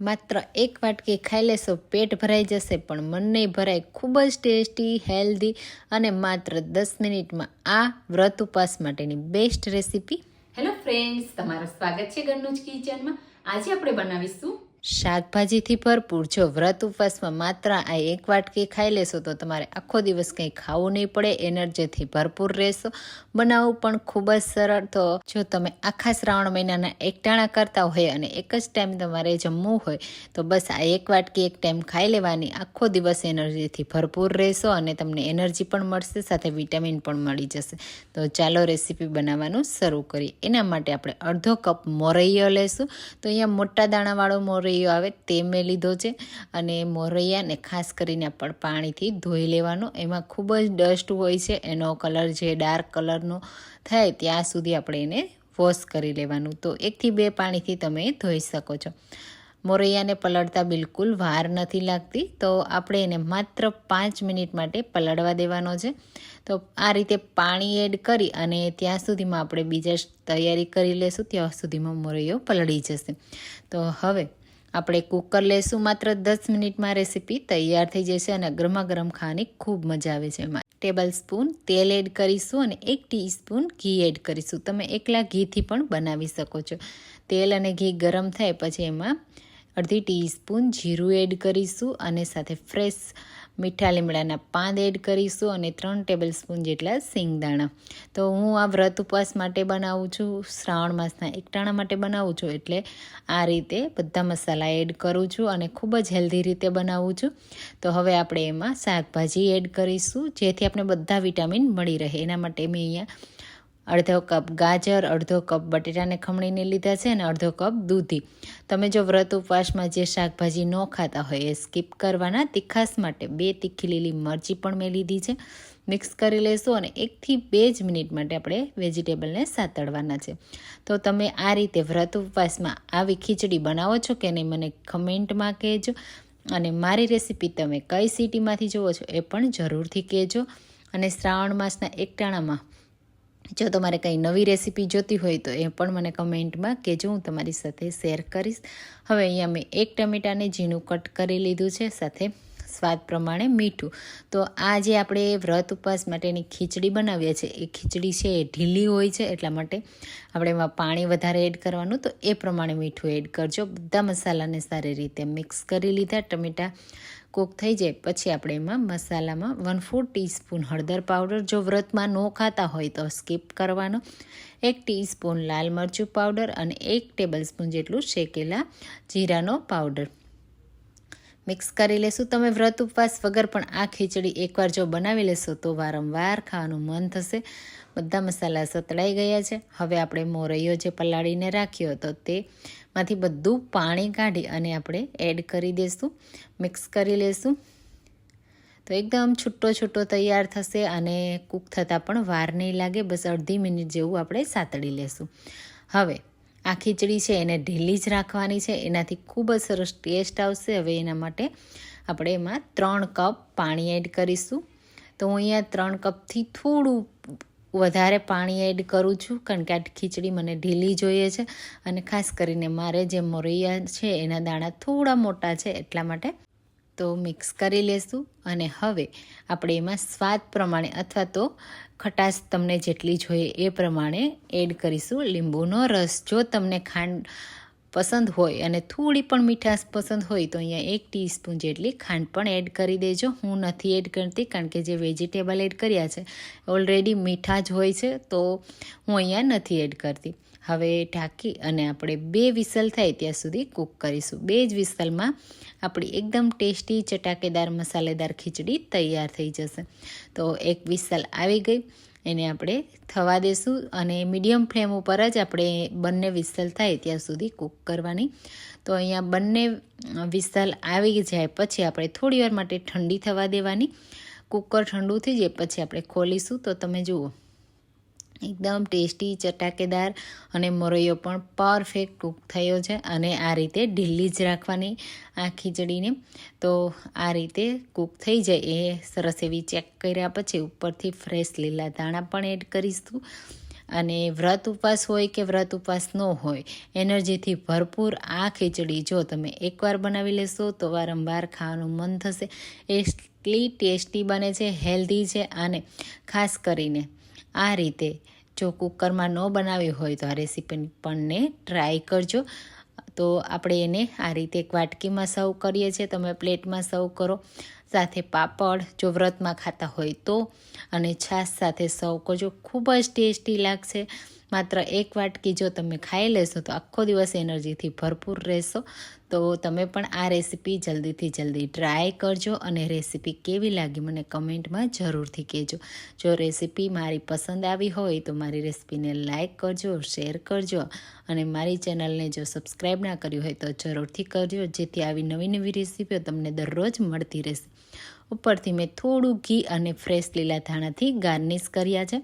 માત્ર એક વાટકી ખાઈ લેશો, પેટ ભરાઈ જશે, પણ મન નહીં ભરાય ખૂબ જ ટેસ્ટી, હેલ્ધી અને માત્ર દસ મિનિટમાં આ વ્રત ઉપવાસ માટેની બેસ્ટ રેસીપી. હેલો ફ્રેન્ડ્સ તમારું સ્વાગત છે ઘરનું જ કિચનમાં. આજે આપણે બનાવીશું શાકભાજીથી ભરપૂર. જો વ્રત ઉપવાસમાં માત્ર આ એક વાટકી ખાઈ લેશો, તો તમારે આખો દિવસ કંઈ ખાવું નહીં પડે, એનર્જીથી ભરપૂર રહેશો. બનાવવું પણ ખૂબ જ સરળ. તો જો તમે આખા શ્રાવણ મહિનાના એકટાણા કરતા હોય અને એક જ ટાઈમ તમારે જમવું હોય, તો બસ આ એક વાટકી એક ટાઈમ ખાઈ લેવાની. આખો દિવસ એનર્જીથી ભરપૂર રહેશો અને તમને એનર્જી પણ મળશે, સાથે વિટામિન પણ મળી જશે. તો ચાલો રેસીપી બનાવવાનું શરૂ કરીએ. એના માટે આપણે અડધો કપ મોરૈયો લેશું. તો અહીંયા મોટા દાણાવાળો મોરૈયો આવે તે મેં લીધો છે. અને મોરૈયાને ખાસ કરીને પણ પાણીથી ધોઈ લેવાનો. એમાં ખૂબ જ ડસ્ટ હોય છે. એનો કલર જે ડાર્ક કલરનો થાય ત્યાં સુધી આપણે એને વોશ કરી લેવાનું. તો એકથી બે પાણીથી તમે ધોઈ શકો છો. મોરૈયાને પલળતા બિલકુલ વાર નથી લાગતી. તો આપણે એને માત્ર પાંચ મિનિટ માટે પલળવા દેવાનો છે. તો આ રીતે પાણી એડ કરી અને ત્યાં સુધીમાં આપણે બીજા તૈયારી કરી લેશું. ત્યાં સુધીમાં મોરૈયો પલળી જશે. તો હવે આપણે કુકર લેશું. માત્ર દસ મિનિટમાં રેસીપી તૈયાર થઈ જશે અને ગરમા ગરમ ખાવાની ખૂબ મજા આવે છે એમાં. ટેબલ સ્પૂન તેલ એડ કરીશું અને એક ટીસ્પૂન ઘી એડ કરીશું. તમે એકલા ઘીથી પણ બનાવી શકો છો. તેલ અને ઘી ગરમ થાય પછી એમાં અડધી ટીસ્પૂન જીરું એડ કરીશું અને સાથે ફ્રેશ મીઠા લીમડાના પાન એડ કરીશું અને ત્રણ ટેબલ સ્પૂન જેટલા સિંગદાણા તો હું આ વ્રત ઉપવાસ માટે બનાવું છું, શ્રાવણ માસના એકટાણા માટે બનાવું છું, એટલે આ રીતે બધા મસાલા એડ કરું છું અને ખૂબ જ હેલ્ધી રીતે બનાવું છું. તો હવે આપણે એમાં શાકભાજી એડ કરીશું, જેથી આપણે બધા વિટામિન મળી રહે. એના માટે મેં અહીંયા અડધો કપ ગાજર, અડધો કપ બટેટાને ખમણીને લીધા છે અને અડધો કપ દૂધી. તમે જો વ્રત ઉપવાસમાં જે શાકભાજી ન ખાતા હોય એ સ્કીપ કરવાના તીખાસ માટે બે તીખી લીલી મરચી પણ મેં લીધી છે. મિક્સ કરી લેશું અને એકથી બે જ મિનિટ માટે આપણે વેજીટેબલને સાતળવાના છે. તો તમે આ રીતે વ્રત ઉપવાસમાં આવી ખીચડી બનાવો છો કે નહીં મને કમેન્ટમાં કહેજો. અને મારી રેસીપી તમે કઈ સિટીમાંથી જુઓ છો એ પણ જરૂરથી કહેજો. અને શ્રાવણ માસના એકટાણામાં જો તમારે કંઈ નવી રેસીપી જોતી હોય તો એ પણ મને કમેન્ટમાં કહેજો, હું તમારી સાથે શેર કરીશ. હવે અહીંયા મેં એક ટમેટાને ઝીણું કટ કરી લીધું છે સાથે સ્વાદ પ્રમાણે મીઠું. તો આ જે આપણે વ્રત ઉપવાસ માટેની ખીચડી બનાવીએ છીએ, એ ખીચડી છે એ ઢીલી હોય છે, એટલા માટે આપણે એમાં પાણી વધારે એડ કરવાનું. તો એ પ્રમાણે મીઠું એડ કરજો. બધા મસાલાને સારી રીતે મિક્સ કરી લીધા, ટમેટા કોક થઈ જાય, પછી આપણે એમાં મસાલામાં વન ફોર ટીસ્પૂન હળદર પાવડર જો વ્રતમાં ન ખાતા હોય તો સ્કીપ કરવાનો. એક ટીસ્પૂન લાલ મરચું પાવડર અને એક ટેબલ સ્પૂન જેટલું શેકેલા જીરાનો પાવડર મિક્સ કરી લેશું તમે વ્રત ઉપવાસ વગર, પણ આ ખીચડી એકવાર જો બનાવી લેશો તો વારંવાર ખાવાનું મન થશે. બધા મસાલા સતળાઈ ગયા છે. હવે આપણે મોરૈયો જે પલાળીને રાખ્યો હતો તેમાંથી બધું પાણી કાઢી અને આપણે એડ કરી દઈશું મિક્સ કરી લેશું. તો એકદમ છૂટો છૂટો તૈયાર થશે અને કૂક થતાં પણ વાર નહીં લાગે. બસ અડધી મિનિટ જેવું આપણે સાતળી લેશું. હવે આ ખીચડી છે એને ઢીલી જ રાખવાની છે. એનાથી ખૂબ જ સરસ ટેસ્ટ આવશે. હવે એના માટે આપણે એમાં ત્રણ કપ પાણી એડ કરીશું. તો હું અહીંયા ત્રણ કપથી થોડું વધારે પાણી એડ કરું છું, કારણ કે આ ખીચડી મને ઢીલી જોઈએ છે. અને ખાસ કરીને મારે જે મોરૈયા છે એના દાણા થોડા મોટા છે એટલા માટે તો મિક્સ કરી લેશું અને હવે આપણે એમાં સ્વાદ પ્રમાણે અથવા તો ખટાશ તમને જેટલી જોઈએ એ પ્રમાણે એડ કરીશું લીંબુનો રસ. જો તમને ખાંડ પસંદ હોય અને થોડી પણ મીઠાશ પસંદ હોય તો અહીંયા એક ટીસ્પૂન જેટલી ખાંડ પણ એડ કરી દેજો. હું નથી એડ કરતી કારણ કે જે વેજીટેબલ એડ કર્યા છે, ઓલરેડી મીઠા જ હોય છે તો હું અહીંયા નથી એડ કરતી. હવે ઢાંકી અને આપણે બે વિસલ થાય ત્યાં સુધી કૂક કરીશું. બે જ વિસલમાં આપણી એકદમ ટેસ્ટી ચટાકેદાર મસાલેદાર ખીચડી તૈયાર થઈ જશે. તો એક વિસલ આવી ગઈ. એને આપણે થવા દેશું અને મીડિયમ ફ્લેમ ઉપર જ આપણે બંને વિસલ થાય ત્યાં સુધી કૂક કરવાની. તો અહીંયા બંને વિસલ આવી જાય પછી આપણે થોડી વાર માટે ઠંડી થવા દેવાની. કુકર ઠંડુ થઈ જાય પછી આપણે ખોલીશું. તો તમે જુઓ. એકદમ ટેસ્ટી, ચટાકેદાર અને મરૈયો પણ પરફેક્ટ કૂક થયો છે અને આ રીતે ઢીલી જ રાખવાની આ ખીચડીને. તો આ રીતે કૂક થઈ જાય એ સરસ એવી ચેક કર્યા પછી ઉપરથી ફ્રેશ લીલા દાણા પણ એડ કરીશું. અને વ્રત ઉપવાસ હોય કે વ્રત ઉપવાસ ન હોય, એનર્જીથી ભરપૂર આ ખીચડી જો તમે એકવાર બનાવી લેશો તો વારંવાર ખાવાનું મન થશે. એટલી ટેસ્ટી બને છે, હેલ્ધી છે અને ખાસ કરીને આ રીતે જો કુકરમાં ન બનાવી હોય તો આ રેસીપી પણને ટ્રાય કરજો. તો આપણે એને આ રીતે એક વાટકીમાં સર્વ કરીએ છીએ. તમે પ્લેટમાં સર્વ કરો. સાથે પાપડ જો વ્રતમાં ખાતા હોય તો. અને છાશ સાથે સર્વ કરજો. ખૂબ જ ટેસ્ટી લાગશે. માત્ર એક વાટકી જો તમે ખાઈ લેશો તો આખો દિવસ એનર્જીથી ભરપૂર રહેશો. તો તમે પણ આ રેસીપી જલ્દીથી જલ્દી ટ્રાય કરજો અને રેસીપી કેવી લાગી મને કમેન્ટમાં જરૂરથી કહેજો. જો રેસીપી મારી પસંદ આવી હોય તો મારી રેસીપીને લાઇક કરજો, શેર કરજો અને મારી ચેનલને જો સબસ્ક્રાઈબ ના કર્યું હોય તો જરૂરથી કરજો, જેથી આવી નવી નવી રેસીપીઓ તમને દરરોજ મળતી રહેશે. ઉપરથી મેં થોડું ઘી અને ફ્રેશ લીલા ધાણાથી ગાર્નિશ કર્યા છે.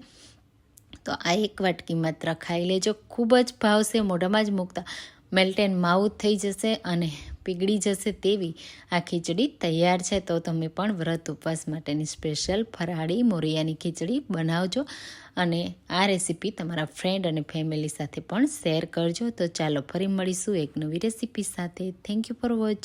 તો આ એક વાટકી માત્ર ખાઈ લેજો. ખૂબ જ ભાવશે મોઢામાં જ મૂકતા. મેલ્ટ એન્ડ માઉથ થઈ જશે અને પીગળી જશે તેવી આ ખીચડી તૈયાર છે. તો તમે પણ વ્રત ઉપવાસ માટેની સ્પેશિયલ ફરાળી મોરિયાની ખીચડી બનાવજો અને આ રેસીપી તમારા ફ્રેન્ડ અને ફેમિલી સાથે પણ શેર કરજો. તો ચાલો ફરી મળીશું એક નવી રેસીપી સાથે. Thank you for watch